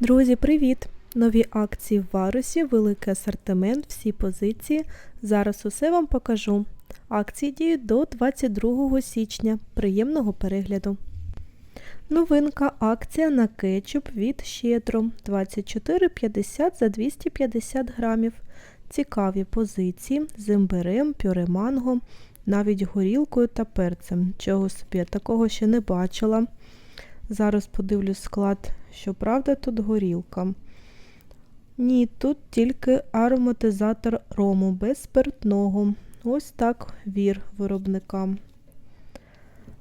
Друзі, привіт! Нові акції в Варусі, великий асортимент, всі позиції. Зараз усе вам покажу. Акції діють до 22 січня. Приємного перегляду. Новинка акція на кетчуп від Щедро 24,50 за 250 грамів. Цікаві позиції з імбирем, пюре манго, навіть горілкою та перцем. Чого собі, я такого ще не бачила. Зараз подивлюсь склад, щоправда, тут горілка. Ні, тут тільки ароматизатор рому без спиртного. Ось так вір виробникам.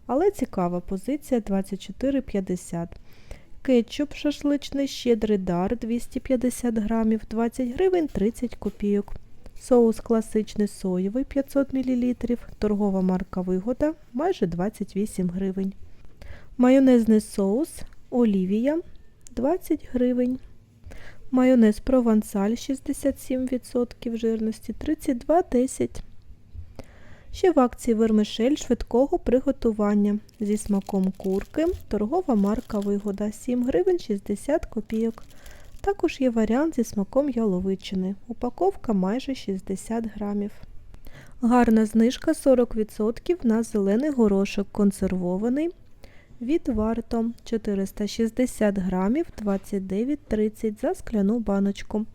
Але цікава позиція 24,50. Кетчуп шашличний щедрий дар 250 грамів, 20 гривень 30 копійок. Соус класичний соєвий 500 мл, торгова марка Вигода майже 28 гривень. Майонезний соус Олівія 20 гривень. Майонез провансаль 67% жирності 32,10. Ще в акції вермишель швидкого приготування зі смаком курки. Торгова марка Вигода 7 гривень 60 копійок. Також є варіант зі смаком яловичини. Упаковка майже 60 грамів. Гарна знижка 40% на зелений горошок консервований. Від варто 460 грамів 29,30 за скляну баночку.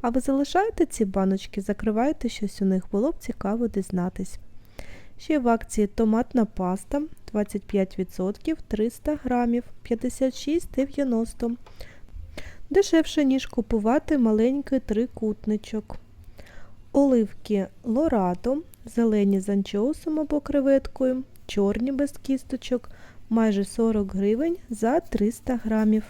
А ви залишаєте ці баночки, закриваєте щось у них, було б цікаво дізнатись. Ще в акції томатна паста 25% 300 грамів 56,90 Дешевше, ніж купувати маленький трикутничок. Оливки лорадо, зелені з анчоусом або креветкою, чорні без кісточок майже 40 гривень за 300 грамів.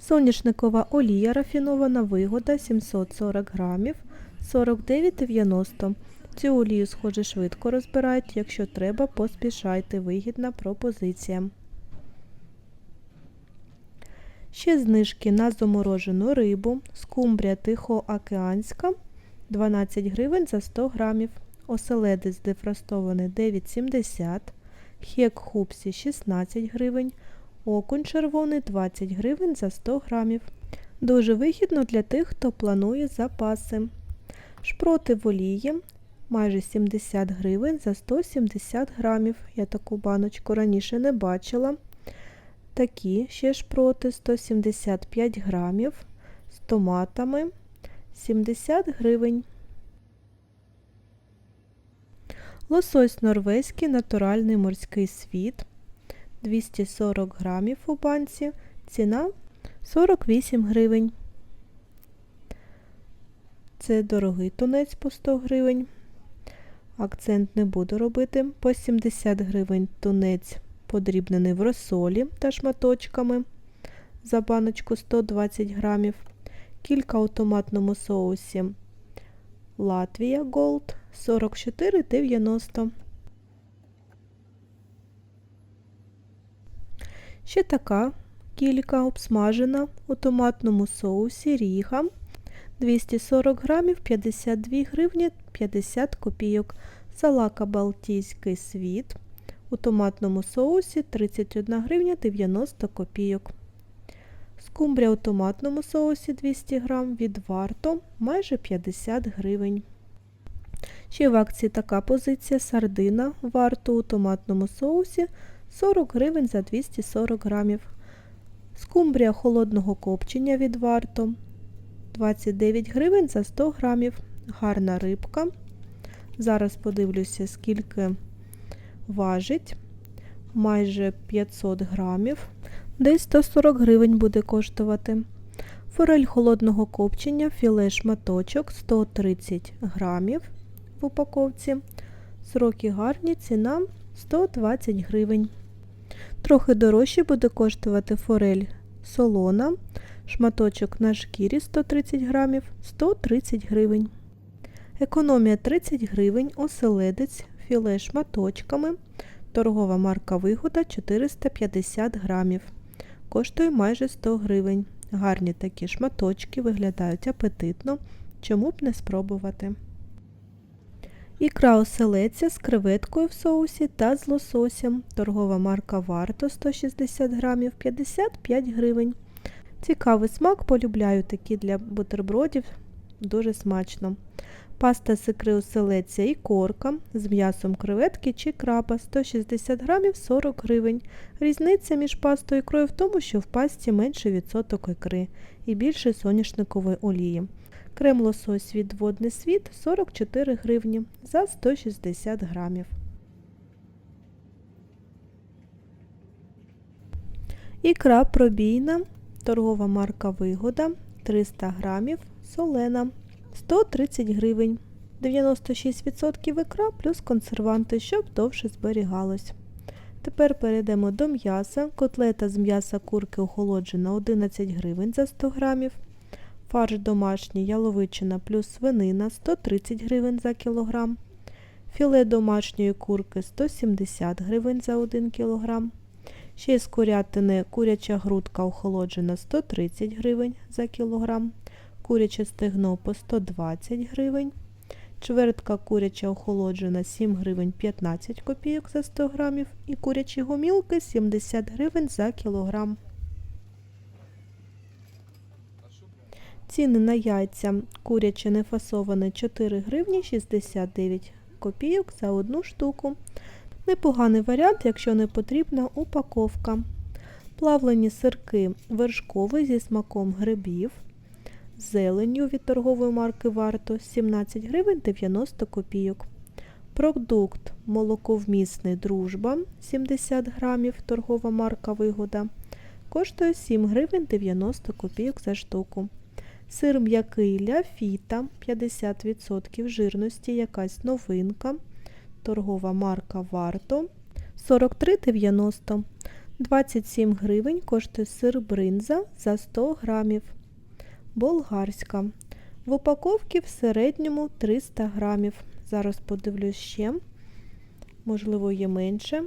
Соняшникова олія рафінована вигода 740 грамів 49,90. Цю олію, схоже, швидко розбирають, якщо треба, поспішайте. Вигідна пропозиція. Ще знижки на заморожену рибу, скумбрія тихоокеанська 12 гривень за 100 грамів, оселедець дефростований 9,70 хек хупсі 16 гривень, окунь червоний 20 гривень за 100 грамів. Дуже вигідно для тих, хто планує запаси. Шпроти в олії майже 70 гривень за 170 грамів. Я таку баночку раніше не бачила. Такі ще шпроти 175 грамів з томатами 70 гривень. Лосось норвезький натуральний морський світ 240 грамів у банці, ціна 48 гривень. Це дорогий тунець по 100 гривень. Акцент не буду робити. По 70 гривень тунець подрібнений в розсолі та шматочками за баночку 120 грамів. Кілька у томатному соусі Латвія Голд 44,90. Ще така кілька обсмажена у томатному соусі ріга 240 грамів 52 гривні 50 копійок. Салака Балтійський світ у томатному соусі 31 гривня 90 копійок. Скумбрія у томатному соусі 200 грам від варто майже 50 гривень. Ще в акції така позиція сардина варто у томатному соусі 40 гривень за 240 грамів. Скумбрія холодного копчення від варто 29 гривень за 100 грамів. Гарна рибка. Зараз подивлюся, скільки важить. Майже 500 грамів. Десь 140 гривень буде коштувати. Форель холодного копчення, філе шматочок 130 грамів в упаковці. Сроки гарні, ціна 120 гривень. Трохи дорожче буде коштувати форель солона, шматочок на шкірі 130 грамів, 130 гривень. Економія 30 гривень, оселедець, філе шматочками, торгова марка Вигода 450 грамів. Коштує майже 100 гривень. Гарні такі шматочки виглядають апетитно, чому б не спробувати. Ікра оселеця з креветкою в соусі та з лососем. Торгова марка Варто 160 грамів 55 гривень. Цікавий смак, полюбляю такі для бутербродів, дуже смачно. Паста з ікри оселеця і корка з м'ясом креветки чи краба 160 грамів 40 гривень. Різниця між пастою і ікрою в тому, що в пасті менший відсоток ікри і більше соняшникової олії. Крем лосось від водний світ 44 гривні за 160 грамів. Ікра пробійна, торгова марка Вигода 300 грамів, солена 130 гривень. 96% ікра плюс консерванти, щоб довше зберігалось. Тепер перейдемо до м'яса. Котлета з м'яса курки охолоджена 11 гривень за 100 грамів. Фарш домашній яловичина плюс свинина 130 гривень за кілограм. Філе домашньої курки 170 гривень за 1 кілограм. Ще з курятини куряча грудка охолоджена 130 гривень за кілограм. Куряче стегно по 120 гривень. Чвертка куряча охолоджена 7 гривень 15 копійок за 100 грамів. І курячі гомілки 70 гривень за кілограм. Ціни на яйця куряче нефасоване 4 гривні 69 копійок за одну штуку. Непоганий варіант, якщо не потрібна упаковка. Плавлені сирки вершковий зі смаком грибів. Зеленню від торгової марки Варто 17 гривень 90 копійок. Продукт молоковмісний дружба 70 грамів, торгова марка Вигода. Коштує 7 гривень 90 копійок за штуку. Сир м'який ляфіта 50% жирності, якась новинка. Торгова марка Варто 43,90. 27 гривень коштує сир бринза за 100 грамів. Болгарська. В упаковці в середньому 300 грамів. Зараз подивлюсь ще. Можливо, є менше.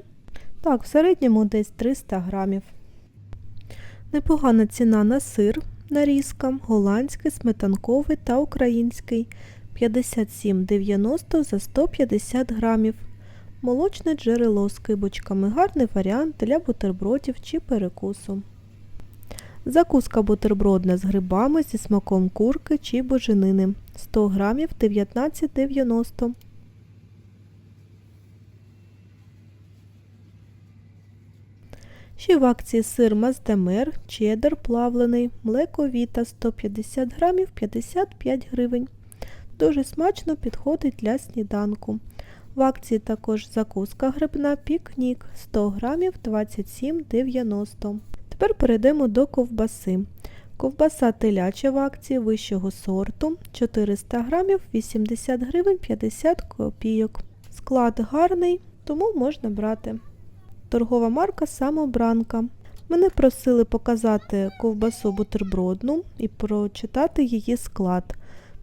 Так, в середньому десь 300 грамів. Непогана ціна на сир нарізка, голландський, сметанковий та український 57,90 за 150 грамів. Молочне джерело з кибочками гарний варіант для бутербродів чи перекусу. Закуска бутербродна з грибами зі смаком курки чи боженини 100 грамів 19,90 Ще в акції сир Маздамер, чеддер плавлений, млеко Віта 150 грамів 55 гривень. Дуже смачно підходить для сніданку. В акції також закуска грибна пікнік 100 грамів 27,90. Тепер перейдемо до ковбаси. Ковбаса теляча в акції вищого сорту 400 грамів 80 гривень 50 копійок. Склад гарний, тому можна брати. Торгова марка Самобранка. Мене просили показати ковбасу бутербродну і прочитати її склад.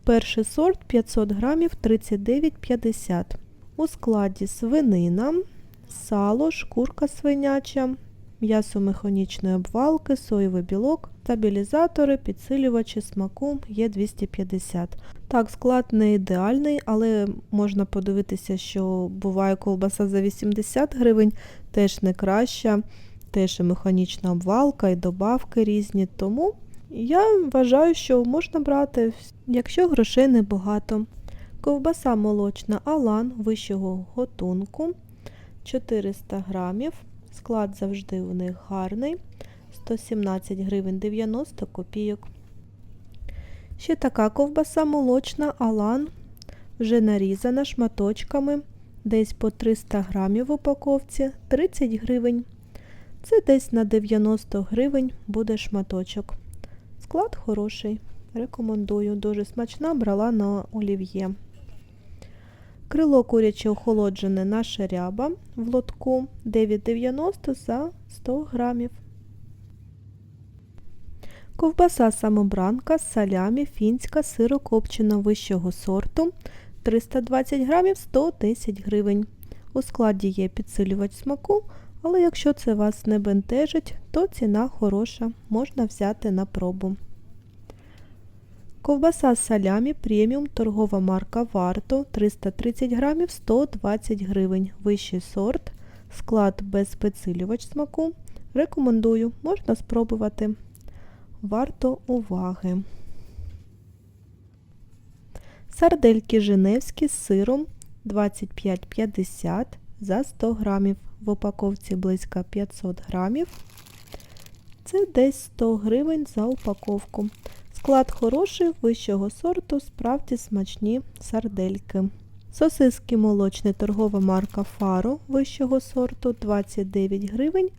Перший сорт 500 грамів 39,50. У складі свинина, сало, шкурка свиняча, м'ясо механічної обвалки, соєвий білок, стабілізатори, підсилювачі смаку є 250. Так, склад не ідеальний, але можна подивитися, що буває ковбаса за 80 гривень, теж не краща, теж і механічна обвалка, і добавки різні. Тому я вважаю, що можна брати, якщо грошей небагато. Ковбаса молочна Алан вищого готунку 400 грамів. Склад завжди у них гарний. 117 гривень 90 копійок. Ще така ковбаса молочна Алан, вже нарізана шматочками, десь по 300 грамів в упаковці 30 гривень. Це десь на 90 гривень буде шматочок. Склад хороший. Рекомендую. Дуже смачна брала на олів'є. Крило куряче охолоджене наша ряба в лотку 9,90 за 100 грамів. Ковбаса самобранка, салямі, фінська, сирокопчена вищого сорту 320 грамів 110 гривень. У складі є підсилювач смаку, але якщо це вас не бентежить, то ціна хороша, можна взяти на пробу. Ковбаса салямі преміум торгова марка Варто 330 грамів 120 гривень. Вищий сорт. Склад без підсилювач смаку. Рекомендую, можна спробувати. Варто уваги. Сардельки Женевські з сиром 25,50 за 100 грамів. В упаковці близько 500 грамів. Це десь 100 гривень за упаковку. Склад хороший, вищого сорту, справді смачні сардельки. Сосиски молочні торгова марка Фаро вищого сорту 29 гривень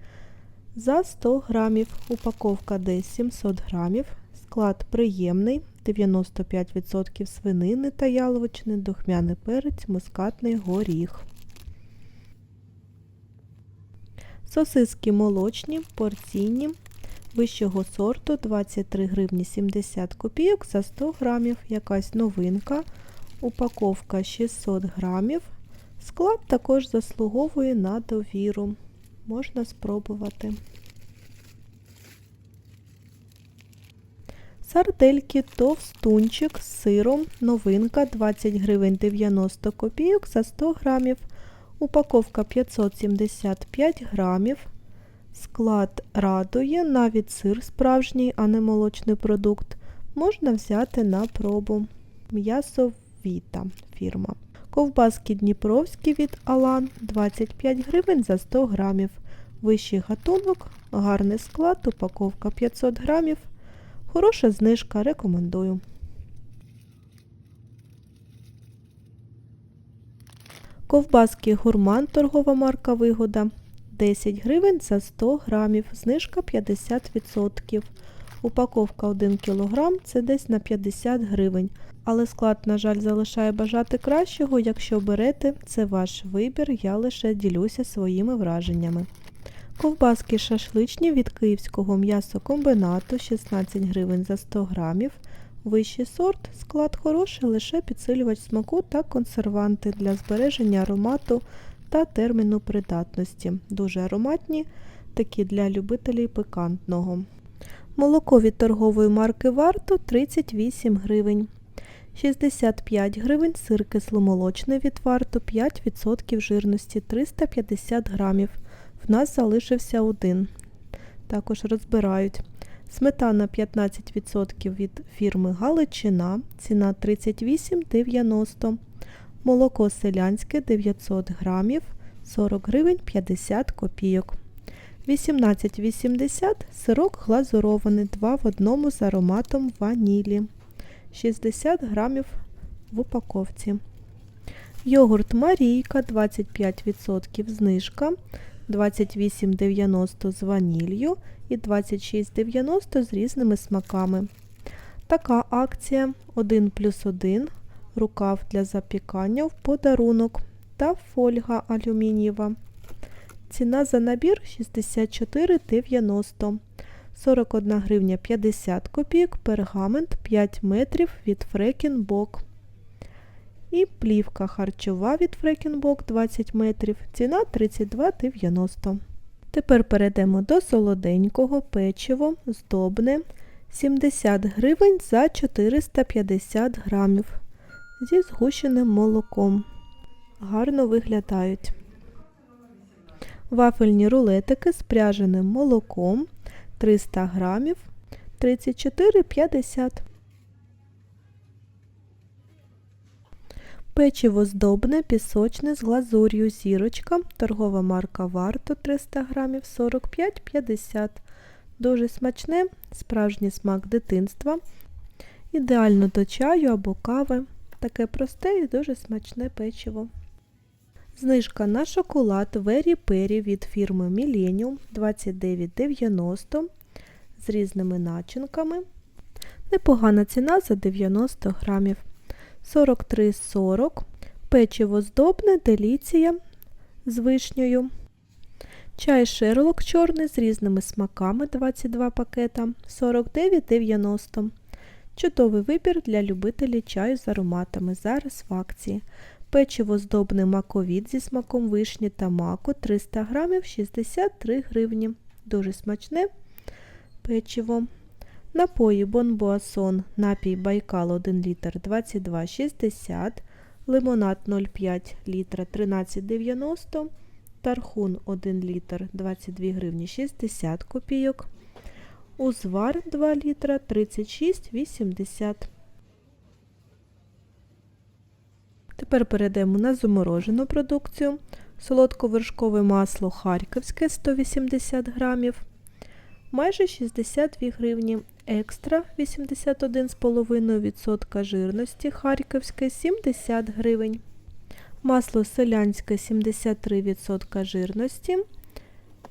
за 100 грамів. Упаковка десь 700 грамів. Склад приємний, 95% свинини та яловичини, духмяний перець, мускатний горіх. Сосиски молочні, порційні, вищого сорту 23 гривні 70 копійок за 100 грамів. Якась новинка. Упаковка 600 грамів. Склад також заслуговує на довіру. Можна спробувати. Сардельки товстунчик з сиром. Новинка 20 гривень 90 копійок за 100 грамів. Упаковка 575 грамів. Склад радує, навіть сир справжній, а не молочний продукт. Можна взяти на пробу. М'ясо Віта фірма. Ковбаски Дніпровські від Алан 25 гривень за 100 грамів. Вищий гатунок, гарний склад, упаковка 500 грамів. Хороша знижка, рекомендую. Ковбаски Гурман, торгова марка Вигода 10 гривень за 100 грамів, знижка 50%. Упаковка 1 кг це десь на 50 гривень. Але склад, на жаль, залишає бажати кращого. Якщо берете, це ваш вибір, я лише ділюся своїми враженнями. Ковбаски шашличні від київського м'ясокомбінату 16 гривень за 100 грамів. Вищий сорт, склад хороший, лише підсилювач смаку та консерванти для збереження аромату та терміну придатності. Дуже ароматні, такі для любителів пикантного. Молоко від торгової марки Варто 38 гривень. 65 гривень сир кисломолочний від Варто 5% жирності 350 грамів. В нас залишився один. Також розбирають. Сметана 15% від фірми Галичина. Ціна 38,90 Молоко селянське 900 грамів 40 гривень 50 копійок. 18,80 сирок глазурований 2 в одному з ароматом ванілі. 60 грамів в упаковці. Йогурт Марійка 25% знижка. 28,90 з ванілью і 26,90 з різними смаками. Така акція 1 плюс 1, рукав для запікання в подарунок та фольга алюмінієва. Ціна за набір 64,90 41 гривня 50 копійок, пергамент 5 метрів від Фрекінбок. І плівка харчова від Фрекінбок 20 метрів, ціна 32,90. Тепер перейдемо до солоденького печиво здобне 70 гривень за 450 грамів зі згущеним молоком. Гарно виглядають. Вафельні рулетики з пряженим молоком 300 грамів 34,50. Печиво здобне, пісочне з глазур'ю зірочка, торгова марка Варто 300 грамів 45,50. Дуже смачне, справжній смак дитинства. Ідеально до чаю або кави. Таке просте і дуже смачне печиво. Знижка на шоколад Very Perry від фірми Millennium 29,90 з різними начинками. Непогана ціна за 90 грамів. 43,40 печиво здобне, деліція з вишнею. Чай шерлок чорний з різними смаками 22 пакета 49,90. Чудовий вибір для любителів чаю з ароматами. Зараз в акції. Печиво здобне маковід зі смаком вишні та маку 300 грамів 63 гривні. Дуже смачне печиво. Напої Бонбуасон, напій Байкал 1 літр 22,60, лимонад 0,5 літра 13,90, тархун 1 літр 22 гривні 60 копійок, узвар 2 літра 36,80. Тепер перейдемо на заморожену продукцію. Солодковершкове масло харківське 180 грамів, майже 62 гривні. Екстра 81,5% жирності харківське 70 гривень. Масло селянське 73% жирності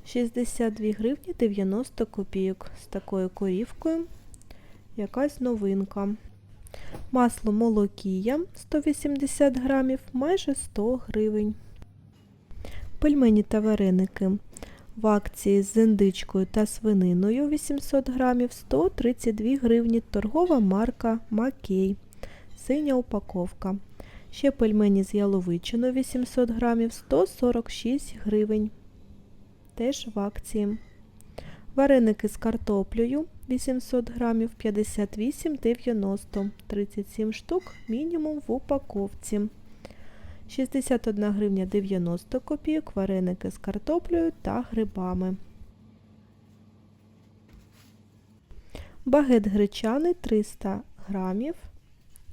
62 гривні 90 копійок. З такою корівкою якась новинка. Масло молокія 180 грамів, майже 100 гривень. Пельмені та вареники в акції з індичкою та свининою 800 грамів 132 гривні. Торгова марка Макей. Синя упаковка. Ще пельмені з яловичиною 800 грамів 146 гривень. Теж в акції. Вареники з картоплею 800 грамів 58,90 37 штук мінімум в упаковці. 61 гривня 90 копійок вареники з картоплею та грибами. Багет гречаний 300 грамів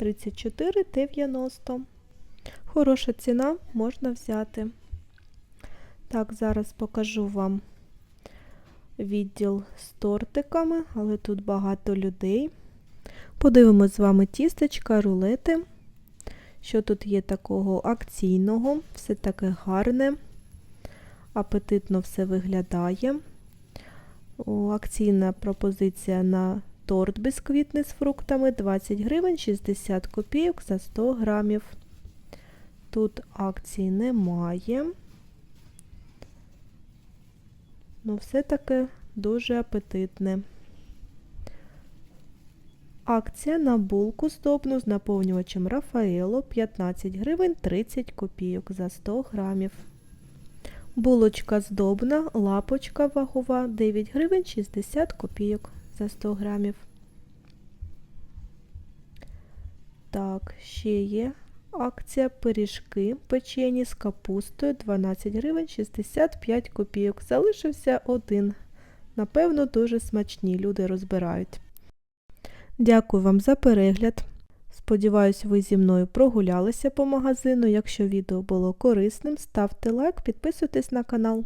34,90. Хороша ціна можна взяти. Так, зараз покажу вам відділ з тортиками, але тут багато людей. Подивимось з вами тістечка, рулети. Що тут є такого акційного, все таке гарне, апетитно все виглядає. О, акційна пропозиція на торт бісквітний з фруктами 20 гривень 60 копійок за 100 грамів. Тут акції немає. Ну, все-таки дуже апетитне. Акція на булку здобну з наповнювачем Рафаело 15 гривень 30 копійок за 100 грамів. Булочка здобна, лапочка вагова 9 гривень 60 копійок за 100 грамів. Так, ще є акція пиріжки печені з капустою 12 гривень 65 копійок. Залишився один. Напевно, дуже смачні люди розбирають. Дякую вам за перегляд. Сподіваюсь, ви зі мною прогулялися по магазину. Якщо відео було корисним, ставте лайк, підписуйтесь на канал.